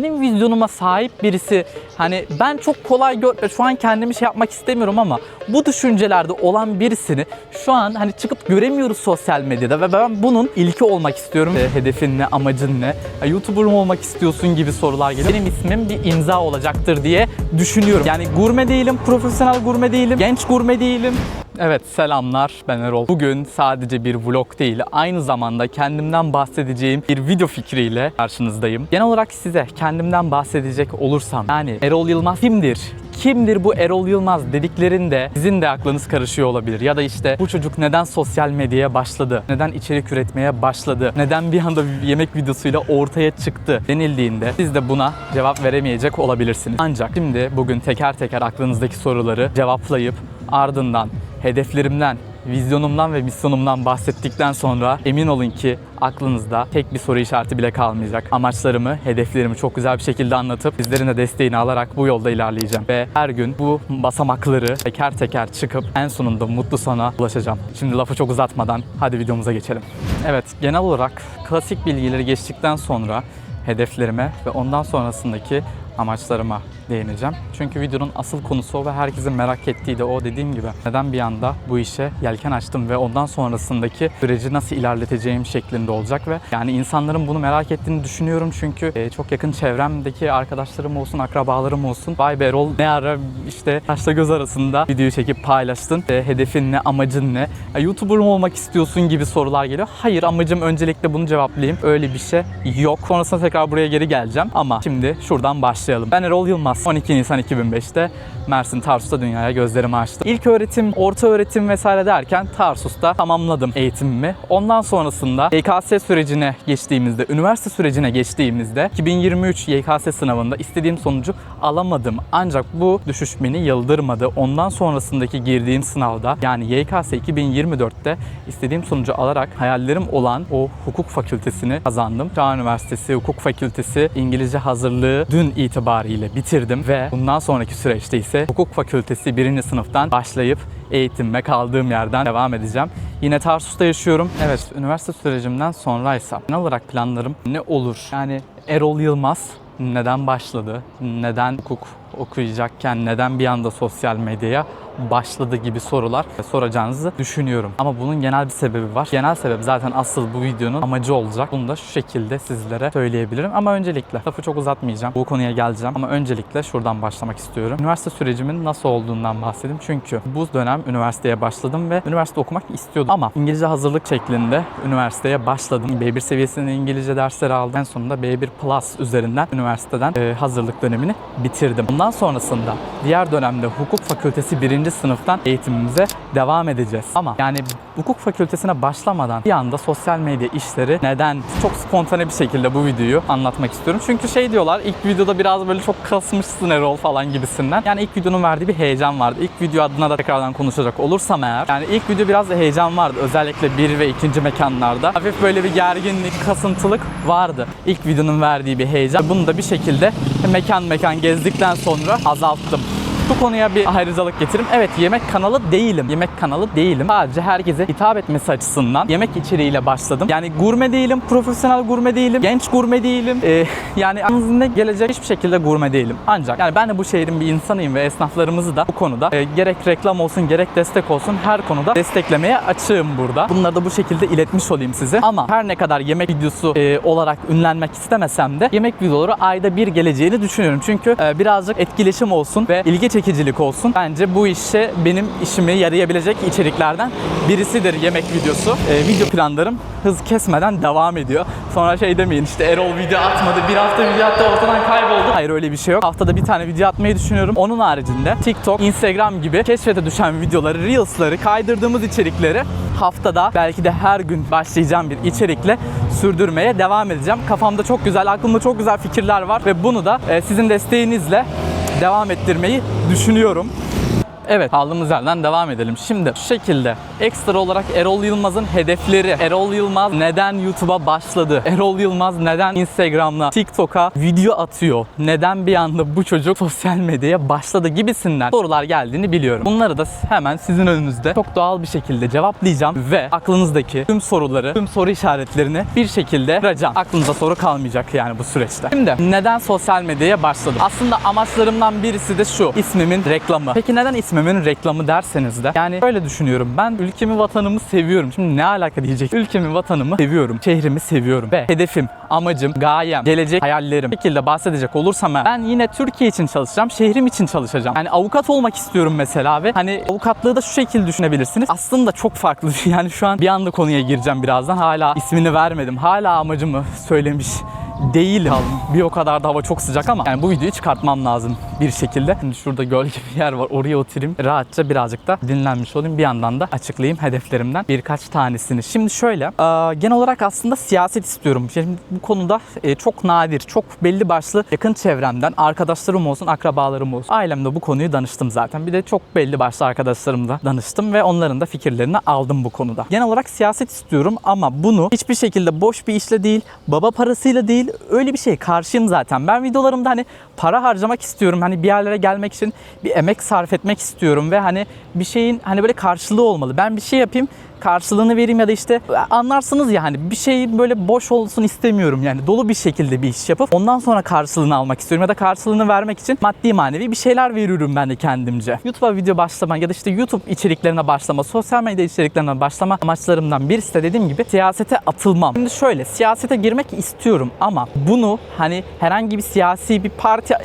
Benim vizyonuma sahip birisi hani ben çok kolay gör şu an kendimi şey yapmak istemiyorum ama bu düşüncelerde olan birisini şu an hani çıkıp göremiyoruz sosyal medyada ve ben bunun ilki olmak istiyorum. E, hedefin ne, amacın ne? Ya, YouTuber mı olmak istiyorsun gibi sorular geliyor. Benim ismim bir imza olacaktır diye düşünüyorum. Yani gurme değilim, profesyonel gurme değilim, genç gurme değilim. Evet selamlar ben Erol. Bugün sadece bir vlog değil aynı zamanda kendimden bahsedeceğim bir video fikriyle karşınızdayım. Genel olarak size kendimden bahsedecek olursam yani Erol Yılmaz kimdir? Kimdir bu Erol Yılmaz dediklerinde sizin de aklınız karışıyor olabilir. Ya da işte bu çocuk neden sosyal medyaya başladı? Neden içerik üretmeye başladı? Neden bir anda yemek videosuyla ortaya çıktı denildiğinde siz de buna cevap veremeyecek olabilirsiniz. Ancak şimdi bugün teker teker aklınızdaki soruları cevaplayıp ardından hedeflerimden, vizyonumdan ve misyonumdan bahsettikten sonra emin olun ki aklınızda tek bir soru işareti bile kalmayacak. Amaçlarımı, hedeflerimi çok güzel bir şekilde anlatıp sizlerin de desteğini alarak bu yolda ilerleyeceğim. Ve her gün bu basamakları teker teker çıkıp en sonunda mutlu sona ulaşacağım. Şimdi lafı çok uzatmadan hadi videomuza geçelim. Evet, genel olarak klasik bilgileri geçtikten sonra hedeflerime ve ondan sonrasındaki amaçlarıma değineceğim. Çünkü videonun asıl konusu o ve herkesin merak ettiği de o dediğim gibi. Neden bir anda bu işe yelken açtım ve ondan sonrasındaki süreci nasıl ilerleteceğim şeklinde olacak ve yani insanların bunu merak ettiğini düşünüyorum çünkü e, çok yakın çevremdeki arkadaşlarım olsun, akrabalarım olsun. Vay be Erol ne ara işte taşla göz arasında videoyu çekip paylaştın. E, hedefin ne, amacın ne? Ya, YouTuber mı olmak istiyorsun gibi sorular geliyor. Hayır amacım öncelikle bunu cevaplayayım. Öyle bir şey yok. Sonrasında tekrar buraya geri geleceğim ama şimdi şuradan başlayalım. Ben Erol Yılmaz. 12 Nisan 2005'te Mersin Tarsus'ta dünyaya gözlerimi açtım. İlk öğretim, orta öğretim vesaire derken Tarsus'ta tamamladım eğitimimi. Ondan sonrasında YKS sürecine geçtiğimizde, üniversite sürecine geçtiğimizde 2023 YKS sınavında istediğim sonucu alamadım. Ancak bu düşüş beni yıldırmadı. Ondan sonrasındaki girdiğim sınavda yani YKS 2024'te istediğim sonucu alarak hayallerim olan o hukuk fakültesini kazandım. Çağ Üniversitesi Hukuk Fakültesi İngilizce hazırlığı dün itibariyle bitirdim ve bundan sonraki süreçte ise hukuk fakültesi birinci sınıftan başlayıp eğitimime kaldığım yerden devam edeceğim. Yine Tarsus'ta yaşıyorum. Evet, üniversite sürecimden sonraysa genel olarak planlarım ne olur? Yani Erol Yılmaz neden başladı? Neden hukuk okuyacakken neden bir anda sosyal medyaya başladı gibi sorular soracağınızı düşünüyorum. Ama bunun genel bir sebebi var. Genel sebep zaten asıl bu videonun amacı olacak. Bunu da şu şekilde sizlere söyleyebilirim. Ama öncelikle lafı çok uzatmayacağım. Bu konuya geleceğim. Ama öncelikle şuradan başlamak istiyorum. Üniversite sürecimin nasıl olduğundan bahsedeyim. Çünkü bu dönem üniversiteye başladım ve üniversite okumak istiyordum. Ama İngilizce hazırlık şeklinde üniversiteye başladım. B1 seviyesinde İngilizce dersleri aldım. En sonunda B1 Plus üzerinden üniversiteden e, hazırlık dönemini bitirdim. Ondan sonrasında diğer dönemde hukuk fakültesi birinci sınıftan eğitimimize devam edeceğiz. Ama yani hukuk fakültesine başlamadan bir anda sosyal medya işleri neden çok spontane bir şekilde bu videoyu anlatmak istiyorum. Çünkü şey diyorlar ilk videoda biraz böyle çok kasmışsın Erol falan gibisinden. Yani ilk videonun verdiği bir heyecan vardı. İlk video adına da tekrardan konuşacak olursam eğer. Yani ilk video biraz heyecan vardı. Özellikle bir ve ikinci mekanlarda. Hafif böyle bir gerginlik, kasıntılık vardı. İlk videonun verdiği bir heyecan. Bunu da bir şekilde mekan mekan gezdikten sonra azalttım. Bu konuya bir ayrıcalık getireyim. Evet yemek kanalı değilim. Yemek kanalı değilim. Sadece herkese hitap etmesi açısından yemek içeriğiyle başladım. Yani gurme değilim, profesyonel gurme değilim, genç gurme değilim. Ee, yani aklınızın ne gelecek hiçbir şekilde gurme değilim. Ancak yani ben de bu şehrin bir insanıyım ve esnaflarımızı da bu konuda e, gerek reklam olsun gerek destek olsun her konuda desteklemeye açığım burada. Bunları da bu şekilde iletmiş olayım size. Ama her ne kadar yemek videosu e, olarak ünlenmek istemesem de yemek videoları ayda bir geleceğini düşünüyorum. Çünkü e, birazcık etkileşim olsun ve ilgi çekicilik olsun. Bence bu işe benim işimi yarayabilecek içeriklerden birisidir yemek videosu. E, video planlarım hız kesmeden devam ediyor. Sonra şey demeyin işte Erol video atmadı, bir hafta video attı ortadan kayboldu. Hayır öyle bir şey yok. Haftada bir tane video atmayı düşünüyorum. Onun haricinde TikTok, Instagram gibi keşfete düşen videoları, Reels'ları, kaydırdığımız içerikleri haftada belki de her gün başlayacağım bir içerikle sürdürmeye devam edeceğim. Kafamda çok güzel, aklımda çok güzel fikirler var ve bunu da e, sizin desteğinizle devam ettirmeyi düşünüyorum. Evet kaldığımız yerden devam edelim. Şimdi şu şekilde ekstra olarak Erol Yılmaz'ın hedefleri. Erol Yılmaz neden YouTube'a başladı? Erol Yılmaz neden Instagram'la, TikTok'a video atıyor? Neden bir anda bu çocuk sosyal medyaya başladı gibisinden sorular geldiğini biliyorum. Bunları da hemen sizin önünüzde çok doğal bir şekilde cevaplayacağım ve aklınızdaki tüm soruları, tüm soru işaretlerini bir şekilde kıracağım. Aklınıza soru kalmayacak yani bu süreçte. Şimdi neden sosyal medyaya başladım? Aslında amaçlarımdan birisi de şu. ismimin reklamı. Peki neden ismimin reklamı derseniz de yani öyle düşünüyorum. Ben ülkemi, vatanımı seviyorum. Şimdi ne alaka diyecek? Ülkemi, vatanımı seviyorum. Şehrimi seviyorum. Ve hedefim, amacım, gayem, gelecek hayallerim. Şekilde bahsedecek olursam ben yine Türkiye için çalışacağım. Şehrim için çalışacağım. Yani avukat olmak istiyorum mesela ve hani avukatlığı da şu şekilde düşünebilirsiniz. Aslında çok farklı. Yani şu an bir anda konuya gireceğim birazdan. Hala ismini vermedim. Hala amacımı söylemiş değil Bir o kadar da hava çok sıcak ama yani bu videoyu çıkartmam lazım bir şekilde. Şimdi şurada gölge bir yer var. Oraya oturayım. Rahatça birazcık da dinlenmiş olayım. Bir yandan da açıklayayım hedeflerimden birkaç tanesini. Şimdi şöyle genel olarak aslında siyaset istiyorum. Şimdi bu konuda e, çok nadir, çok belli başlı yakın çevremden arkadaşlarım olsun, akrabalarım olsun. Ailemde bu konuyu danıştım zaten. Bir de çok belli başlı arkadaşlarımla danıştım ve onların da fikirlerini aldım bu konuda. Genel olarak siyaset istiyorum ama bunu hiçbir şekilde boş bir işle değil, baba parasıyla değil, öyle bir şey karşıyım zaten. Ben videolarımda hani para harcamak istiyorum. Hani bir yerlere gelmek için bir emek sarf etmek istiyorum ve hani bir şeyin hani böyle karşılığı olmalı. Ben bir şey yapayım karşılığını vereyim ya da işte anlarsınız ya hani bir şey böyle boş olsun istemiyorum yani dolu bir şekilde bir iş yapıp ondan sonra karşılığını almak istiyorum ya da karşılığını vermek için maddi manevi bir şeyler veriyorum ben de kendimce. YouTube'a video başlama ya da işte YouTube içeriklerine başlama, sosyal medya içeriklerine başlama amaçlarımdan birisi de dediğim gibi siyasete atılmam. Şimdi şöyle siyasete girmek istiyorum ama bunu hani herhangi bir siyasi bir partinin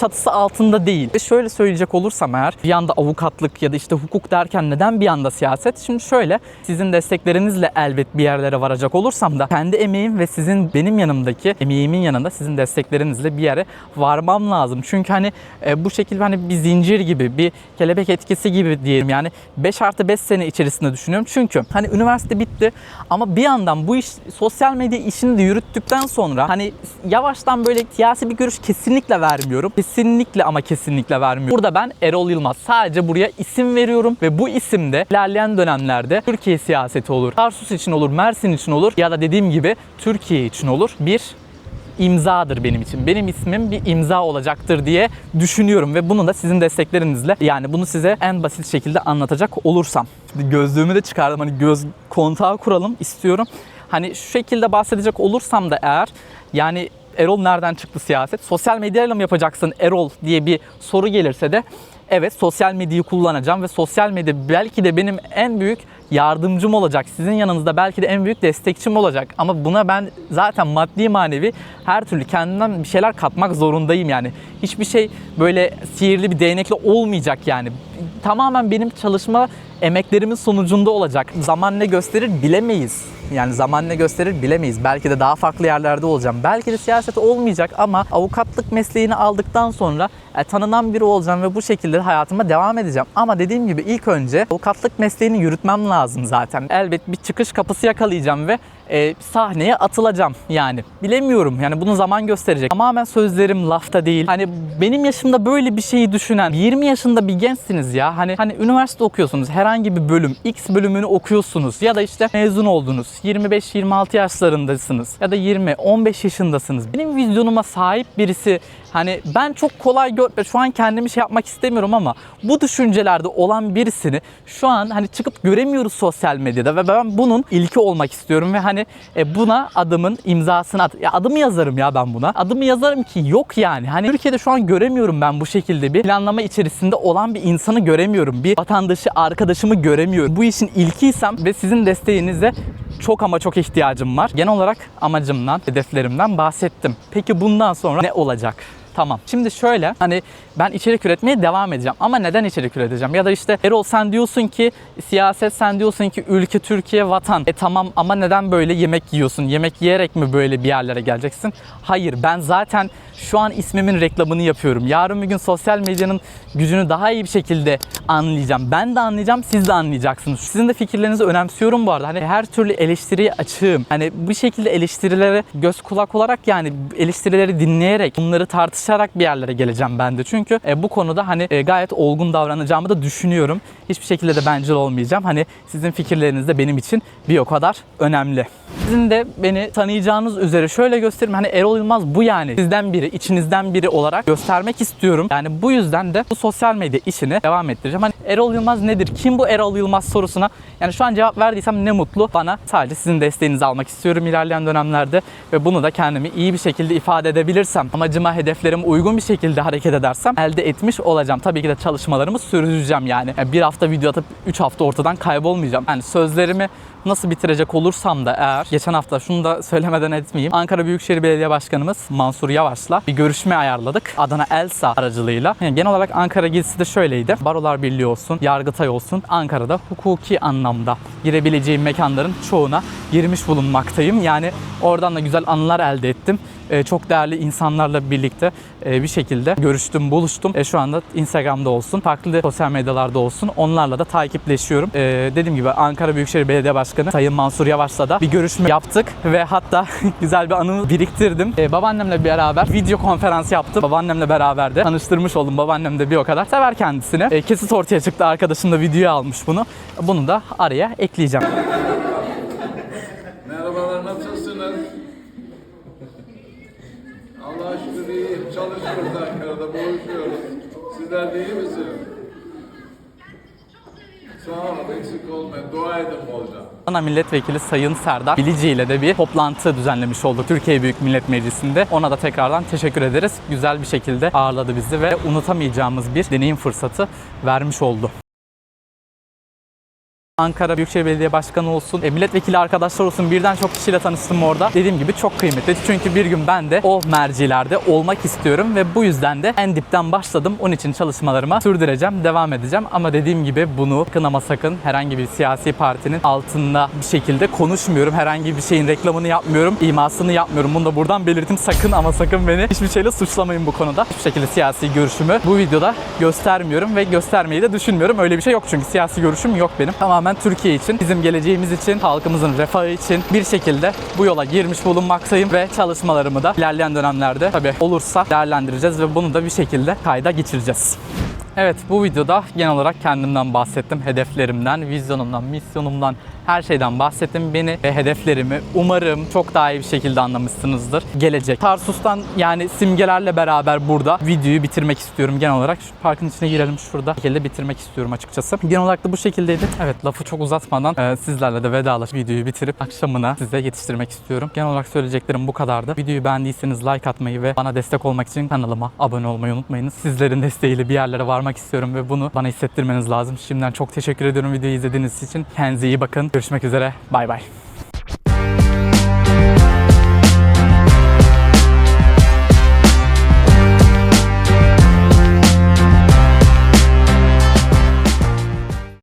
çatısı altında değil. Ve şöyle söyleyecek olursam eğer bir yanda avukatlık ya da işte hukuk derken neden bir yanda siyaset? Şimdi şöyle sizin desteklerinizle elbet bir yerlere varacak olursam da kendi emeğim ve sizin benim yanımdaki emeğimin yanında sizin desteklerinizle bir yere varmam lazım. Çünkü hani e, bu şekilde hani bir zincir gibi bir kelebek etkisi gibi diyelim yani 5 artı 5 sene içerisinde düşünüyorum. Çünkü hani üniversite bitti ama bir yandan bu iş sosyal medya işini de yürüttükten sonra hani yavaştan böyle siyasi bir görüş kesinlikle vermiyorum. Kesinlikle ama kesinlikle vermiyorum. Burada ben Erol Yılmaz sadece buraya isim veriyorum ve bu isimde ilerleyen dönemlerde Türkiye siyaseti olur, Tarsus için olur, Mersin için olur ya da dediğim gibi Türkiye için olur. Bir imzadır benim için. Benim ismim bir imza olacaktır diye düşünüyorum ve bunu da sizin desteklerinizle yani bunu size en basit şekilde anlatacak olursam. Şimdi gözlüğümü de çıkardım hani göz kontağı kuralım istiyorum. Hani şu şekilde bahsedecek olursam da eğer yani Erol nereden çıktı siyaset? Sosyal medyayla mı yapacaksın Erol diye bir soru gelirse de evet sosyal medyayı kullanacağım ve sosyal medya belki de benim en büyük yardımcım olacak. Sizin yanınızda belki de en büyük destekçim olacak. Ama buna ben zaten maddi manevi her türlü kendimden bir şeyler katmak zorundayım yani. Hiçbir şey böyle sihirli bir değnekle olmayacak yani. Tamamen benim çalışma emeklerimin sonucunda olacak. Zaman ne gösterir bilemeyiz. Yani zaman ne gösterir bilemeyiz. Belki de daha farklı yerlerde olacağım. Belki de siyaset olmayacak ama avukatlık mesleğini aldıktan sonra e, tanınan biri olacağım ve bu şekilde hayatıma devam edeceğim. Ama dediğim gibi ilk önce avukatlık mesleğini yürütmem lazım zaten. Elbet bir çıkış kapısı yakalayacağım ve e, sahneye atılacağım yani. Bilemiyorum yani bunu zaman gösterecek. Tamamen sözlerim lafta değil. Hani benim yaşımda böyle bir şeyi düşünen 20 yaşında bir gençsiniz ya. Hani hani üniversite okuyorsunuz. Herhangi bir bölüm X bölümünü okuyorsunuz ya da işte mezun oldunuz. 25-26 yaşlarındasınız ya da 20 15 yaşındasınız. Benim vizyonuma sahip birisi Hani ben çok kolay gör şu an kendimi şey yapmak istemiyorum ama bu düşüncelerde olan birisini şu an hani çıkıp göremiyoruz sosyal medyada ve ben bunun ilki olmak istiyorum ve hani e, buna adımın imzasını at. Ya adımı yazarım ya ben buna. Adımı yazarım ki yok yani. Hani Türkiye'de şu an göremiyorum ben bu şekilde bir planlama içerisinde olan bir insanı göremiyorum. Bir vatandaşı, arkadaşımı göremiyorum. Bu işin ilkiysem ve sizin desteğinize çok ama çok ihtiyacım var. Genel olarak amacımdan, hedeflerimden bahsettim. Peki bundan sonra ne olacak? Tamam. Şimdi şöyle hani ben içerik üretmeye devam edeceğim. Ama neden içerik üreteceğim? Ya da işte Erol sen diyorsun ki siyaset sen diyorsun ki ülke Türkiye vatan. E tamam ama neden böyle yemek yiyorsun? Yemek yiyerek mi böyle bir yerlere geleceksin? Hayır ben zaten şu an ismimin reklamını yapıyorum. Yarın bir gün sosyal medyanın gücünü daha iyi bir şekilde anlayacağım. Ben de anlayacağım, siz de anlayacaksınız. Sizin de fikirlerinizi önemsiyorum bu arada. Hani her türlü eleştiriye açığım. Hani bu şekilde eleştirilere göz kulak olarak yani eleştirileri dinleyerek bunları tartışarak bir yerlere geleceğim ben de. Çünkü e, bu konuda hani e, gayet olgun davranacağımı da düşünüyorum. Hiçbir şekilde de bencil olmayacağım. Hani sizin fikirleriniz de benim için bir o kadar önemli. Sizin de beni tanıyacağınız üzere şöyle göstereyim. Hani Erol Yılmaz bu yani. Sizden biri, içinizden biri olarak göstermek istiyorum. Yani bu yüzden de bu sosyal medya işini devam ettireceğim. Hani Erol Yılmaz nedir? Kim bu Erol Yılmaz sorusuna yani şu an cevap verdiysem ne mutlu bana. Sadece sizin desteğinizi almak istiyorum ilerleyen dönemlerde ve bunu da kendimi iyi bir şekilde ifade edebilirsem, amacıma, hedeflerime uygun bir şekilde hareket edersem elde etmiş olacağım. Tabii ki de çalışmalarımı sürdüreceğim yani. Yani bir hafta video atıp 3 hafta ortadan kaybolmayacağım. Yani sözlerimi nasıl bitirecek olursam da eğer geçen hafta şunu da söylemeden etmeyeyim. Ankara Büyükşehir Belediye Başkanımız Mansur Yavaş'la bir görüşme ayarladık. Adana Elsa aracılığıyla. Yani genel olarak Ankara gezisi de şöyleydi. Barolar Birliği olsun, Yargıtay olsun. Ankara'da hukuki anlamda girebileceğim mekanların çoğuna girmiş bulunmaktayım. Yani oradan da güzel anılar elde ettim. Ee, çok değerli insanlarla birlikte e, bir şekilde görüştüm, buluştum. E, şu anda Instagram'da olsun, farklı sosyal medyalarda olsun. Onlarla da takipleşiyorum. E, dediğim gibi Ankara Büyükşehir Belediye Başkanı Sayın Mansur Yavaş'la da bir görüşme yaptık ve hatta güzel bir anı biriktirdim. E, babaannemle beraber video konferans yaptım. Babaannemle beraber de tanıştırmış oldum. Babaannem de bir o kadar sever kendisini. E, kesit ortaya çıktı. Arkadaşım da videoya almış bunu. Bunu da araya ekleyeceğim. Dua bolca. Ana Milletvekili Sayın Serdar Bilici ile de bir toplantı düzenlemiş olduk Türkiye Büyük Millet Meclisi'nde. Ona da tekrardan teşekkür ederiz. Güzel bir şekilde ağırladı bizi ve unutamayacağımız bir deneyim fırsatı vermiş oldu. Ankara Büyükşehir Belediye Başkanı olsun, e, milletvekili arkadaşlar olsun birden çok kişiyle tanıştım orada. Dediğim gibi çok kıymetli. Çünkü bir gün ben de o mercilerde olmak istiyorum ve bu yüzden de en dipten başladım. Onun için çalışmalarıma sürdüreceğim, devam edeceğim. Ama dediğim gibi bunu sakın sakın herhangi bir siyasi partinin altında bir şekilde konuşmuyorum. Herhangi bir şeyin reklamını yapmıyorum, imasını yapmıyorum. Bunu da buradan belirttim. Sakın ama sakın beni hiçbir şeyle suçlamayın bu konuda. Hiçbir şekilde siyasi görüşümü bu videoda göstermiyorum ve göstermeyi de düşünmüyorum. Öyle bir şey yok çünkü siyasi görüşüm yok benim. Tamamen Türkiye için, bizim geleceğimiz için, halkımızın refahı için bir şekilde bu yola girmiş bulunmaktayım ve çalışmalarımı da ilerleyen dönemlerde tabii olursa değerlendireceğiz ve bunu da bir şekilde kayda geçireceğiz. Evet bu videoda genel olarak kendimden bahsettim. Hedeflerimden, vizyonumdan, misyonumdan, her şeyden bahsettim. Beni ve hedeflerimi umarım çok daha iyi bir şekilde anlamışsınızdır. Gelecek. Tarsus'tan yani simgelerle beraber burada videoyu bitirmek istiyorum genel olarak. Şu parkın içine girelim şurada. Bu şekilde bitirmek istiyorum açıkçası. Genel olarak da bu şekildeydi. Evet lafı çok uzatmadan e, sizlerle de vedalaşıp videoyu bitirip akşamına size yetiştirmek istiyorum. Genel olarak söyleyeceklerim bu kadardı. Videoyu beğendiyseniz like atmayı ve bana destek olmak için kanalıma abone olmayı unutmayınız. Sizlerin desteğiyle bir yerlere varmak istiyorum ve bunu bana hissettirmeniz lazım. Şimdiden çok teşekkür ediyorum videoyu izlediğiniz için. Kendinize iyi bakın. Görüşmek üzere. Bay bay.